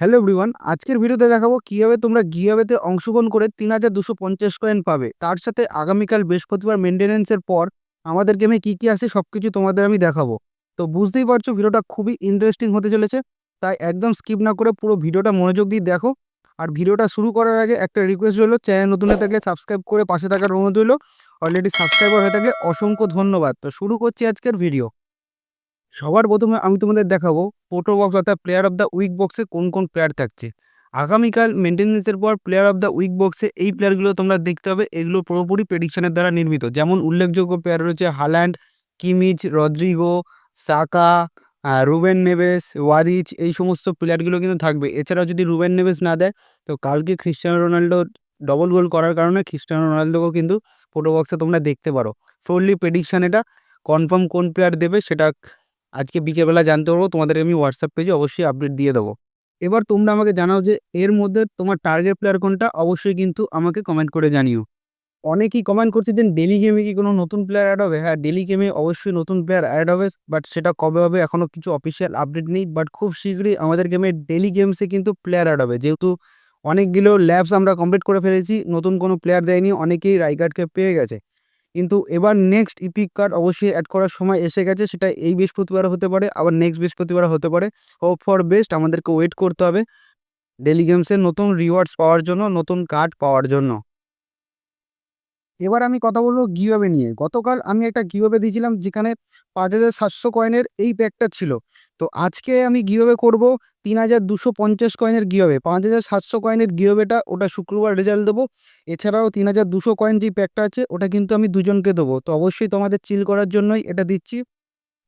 Hello everyone আজকের ভিডিওতে দেখাবো কীভাবে তোমরা গিয়াবেতে অংশগ্রহণ করে তিন হাজার দুশো পঞ্চাশ কয়েন পাবে। তার সাথে আগামীকাল বৃহস্পতিবার মেনটেনেন্সের পর আমাদের গেমে কী কী আছে সব কিছু তোমাদের আমি দেখাবো। তো বুঝতেই পারছ ভিডিওটা খুবই ইন্টারেস্টিং হতে চলেছে, তাই একদম স্কিপ না করে পুরো ভিডিওটা মনোযোগ দিয়ে দেখো। আর ভিডিওটা শুরু করার আগে একটা রিকোয়েস্ট হলো চ্যানেল নতুন হয়ে থাকলে সাবস্ক্রাইব করে পাশে থাকার অনুরোধ হলো অলরেডি সাবস্ক্রাইবার হয়ে থাকলে অসংখ্য ধন্যবাদ। তো শুরু করছি আজকের ভিডিও সবার প্রথমে আমি তোমাদের দেখাবো ফটো বক্স অর্থাৎ প্লেয়ার অফ দ্য উইক বক্সে কোন কোন প্লেয়ার থাকছে। আগামীকাল মেনটেন্যান্সের পর প্লেয়ার অফ দ্য উইক বক্সে এই প্লেয়ারগুলো তোমরা দেখতে হবে এগুলো পুরোপুরি প্রেডিকশনের দ্বারা নির্মিত। যেমন উল্লেখযোগ্য প্লেয়ার রয়েছে Haaland Kimmich, Rodrygo, Saka Ruben Neves, ওয়ারিচ, এই সমস্ত প্লেয়ারগুলো কিন্তু থাকবে। এছাড়াও যদি রুবেন নেভেস না দেয়, তো কালকে খ্রিস্টিয়ানো রোনাল্ডো ডবল গোল করার কারণে খ্রিস্টিয়ানো রোনাল্ডোকেও কিন্তু ফটো বক্সে তোমরা দেখতে পারো। ফুললি প্রেডিকশন এটা কনফার্ম কোন প্লেয়ার দেবে সেটা আজকে বিকেলবেলা জানতে পারব তোমাদেরকে আমি হোয়াটসঅ্যাপ পেজে অবশ্যই আপডেট দিয়ে দেবো। এবার তোমরা আমাকে জানাও যে, এর মধ্যে তোমার টার্গেট প্লেয়ার কোনটা? অবশ্যই কিন্তু আমাকে কমেন্ট করে জানিও। অনেকেই কমেন্ট করছে যে ডেলি গেমে কি কোনো নতুন প্লেয়ার অ্যাড হবে? হ্যাঁ ডেলি গেমে অবশ্যই নতুন প্লেয়ার অ্যাড হবে বাট সেটা কবে হবে এখনও কিছু অফিসিয়াল আপডেট নেই বাট খুব শীঘ্রই আমাদের গেমে ডেলি গেমসে কিন্তু প্লেয়ার অ্যাড হবে। যেহেতু অনেকগুলো ল্যাবস আমরা কমপ্লিট করে ফেলেছি, নতুন কোনো প্লেয়ার দেয়নি, অনেকেই রাইকার্ডকে পেয়ে গেছে। কিন্তু এবার নেক্সট ইপিক কার্ড অবশ্যই অ্যাড করার সময় এসে গেছে, সেটা এই বৃহস্পতিবার হতে পারে, আবার নেক্সট বৃহস্পতিবার হতে পারে। হোপ ফর বেস্ট আমাদেরকে ওয়েট করতে হবে। ডেলি গেমসের নতুন রিওয়ার্ডস পাওয়ার জন্য, নতুন কার্ড পাওয়ার জন্য। এবার আমি কথা বলব গিওয়াবে নিয়ে। গতকাল আমি একটা গিওয়াবে দিয়েছিলাম যেখানে পাঁচ হাজার সাতশো কয়েনের এই প্যাকটা ছিল। তো আজকে আমি গিওয়াবে করব তিন হাজার দুশো পঞ্চাশ কয়েনের গিওয়াবে পাঁচ হাজার সাতশো কয়েনের গিওয়াবেটা ওটা শুক্রবার রেজাল্ট দেবো। এছাড়াও তিন হাজার দুশো কয়েন যে প্যাকটা আছে, ওটা কিন্তু আমি দুজনকে দেবো। তো অবশ্যই তোমাদের চিল করার জন্যই এটা দিচ্ছি।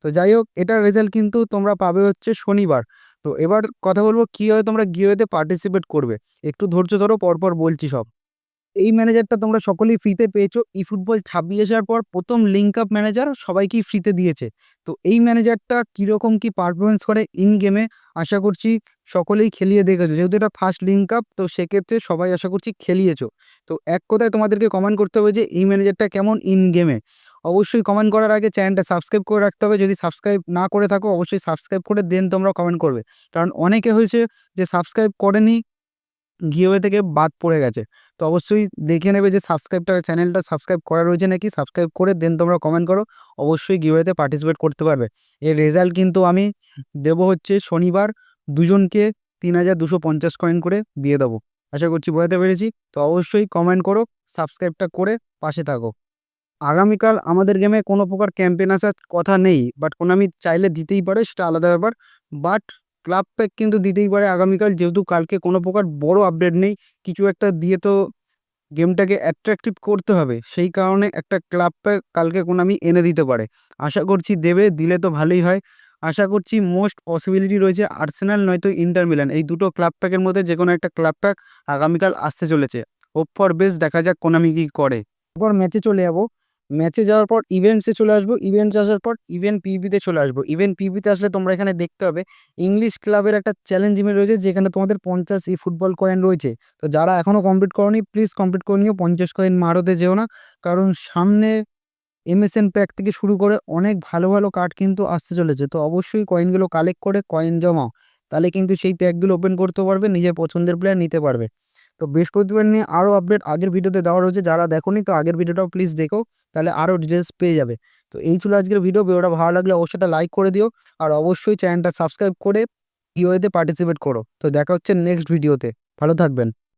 তো যাই হোক এটার রেজাল্ট কিন্তু তোমরা পাবে হচ্ছে শনিবার। তো এবার কথা বলব কীভাবে তোমরা গিওয়েতে পার্টিসিপেট করবে। একটু ধৈর্য ধরো, পরপর বলছি সব। এই ম্যানেজারটা তোমরা সকলেই ফ্রিতে পেয়েছ। ই ফুটবল ছাব্বিশ আসার পর প্রথম লিঙ্ক আপ ম্যানেজার সবাইকেই ফ্রিতে দিয়েছে। তো এই ম্যানেজারটা কীরকম কি পারফরমেন্স করে ইন গেমে আশা করছি সকলেই খেলিয়ে দেখেছ। যেহেতু এটা ফার্স্ট লিঙ্ক আপ তো সেক্ষেত্রে সবাই আশা করছি খেলিয়েছো। তো এক কথায় তোমাদেরকে কমেন্ট করতে হবে যে এই ম্যানেজারটা কেমন ইন গেমে অবশ্যই কমেন্ট করার আগে চ্যানেলটা সাবস্ক্রাইব করে রাখতে হবে। যদি সাবস্ক্রাইব না করে থাকো, অবশ্যই সাবস্ক্রাইব করে দেন তোমরা কমেন্ট করবে। কারণ অনেকে হয়েছে যে সাবস্ক্রাইব করেনি গিওয়ে থেকে বাদ পড়ে গেছে। তো অবশ্যই দেখে নেবে যে সাবস্ক্রাইবটা চ্যানেলটা সাবস্ক্রাইব করা রয়েছে নাকি? সাবস্ক্রাইব করে দেন তোমরা কমেন্ট করো। অবশ্যই গিওয়েতে পার্টিসিপেট করতে পারবে। এর রেজাল্ট কিন্তু আমি দেবো হচ্ছে শনিবার দুজনকে তিন হাজার দুশো পঞ্চাশ কয়েন করে দিয়ে দেবো। আশা করছি বোঝাতে পেরেছি। তো অবশ্যই কমেন্ট করো সাবস্ক্রাইবটা করে পাশে থাকো। আগামীকাল আমাদের গেমে কোনো প্রকার ক্যাম্পেন আসার কথা নেই বাট কোনো আমি চাইলে দিতেই পারে, সেটা আলাদা ব্যাপার। বাট ক্লাব প্যাক কিন্তু দিতেই পারে। আগামীকাল যেহেতু কালকে কোনো প্রকার বড় আপডেট নেই, কিছু একটা দিয়ে তো গেমটাকে অ্যাট্রাকটিভ করতে হবে। সেই কারণে একটা ক্লাব প্যাক কালকে কোনো আমি এনে দিতে পারে। আশা করছি দেবে, দিলে তো ভালোই হয়। আশা করছি মোস্ট পসিবিলিটি রয়েছে আর্সেনাল নয়তো ইন্টার মিলান এই দুটো ক্লাব প্যাকের মধ্যে যে কোনো একটা ক্লাব প্যাক আগামীকাল আসতে চলেছে। হোপ ফর বেস দেখা যাক কোনামি কী করে। এরপর ম্যাচে চলে যাব। ম্যাচে যাওয়ার পর ইভেন্টসে চলে আসব। ইভেন্টস আসার পর ইভেন্ট পিবিতে চলে আসব। ইভেন্ট পিবিতে আসলে তোমরা এখানে দেখতে হবে ইংলিশ ক্লাবের একটা চ্যালেঞ্জ ইভেন্ট রয়েছে, যেখানে তোমাদের পঞ্চাশ ই ফুটবল কয়েন রয়েছে। তো যারা এখনও কমপ্লিট করনি প্লিজ কমপ্লিট করে নিও। পঞ্চাশ কয়েন মারোতে যেও না। কারণ সামনে এমএসএন প্যাক থেকে শুরু করে অনেক ভালো ভালো কার্ড কিন্তু আসতে চলেছে। তো অবশ্যই কয়েনগুলো কালেক্ট করে কয়েন জমাও। তাহলে কিন্তু সেই প্যাকগুলো ওপেন করতে পারবে, নিজের পছন্দের প্লেয়ার নিতে পারবে। তো বৃহস্পতিবার নিয়ে আরও আপডেট আগের ভিডিওতে দেওয়া রয়েছে, যারা দেখোনি তো আগের ভিডিওটাও প্লিজ দেখো, তাহলে আরও ডিটেলস পেয়ে যাবে। তো এই ছিল আজকের ভিডিও ভিডিওটা ভালো লাগলে অবশ্যই একটা লাইক করে দিও, আর অবশ্যই চ্যানেলটা সাবস্ক্রাইব করে ভিওতে পার্টিসিপেট করো। তো দেখা হচ্ছে নেক্সট ভিডিওতে ভালো থাকবেন।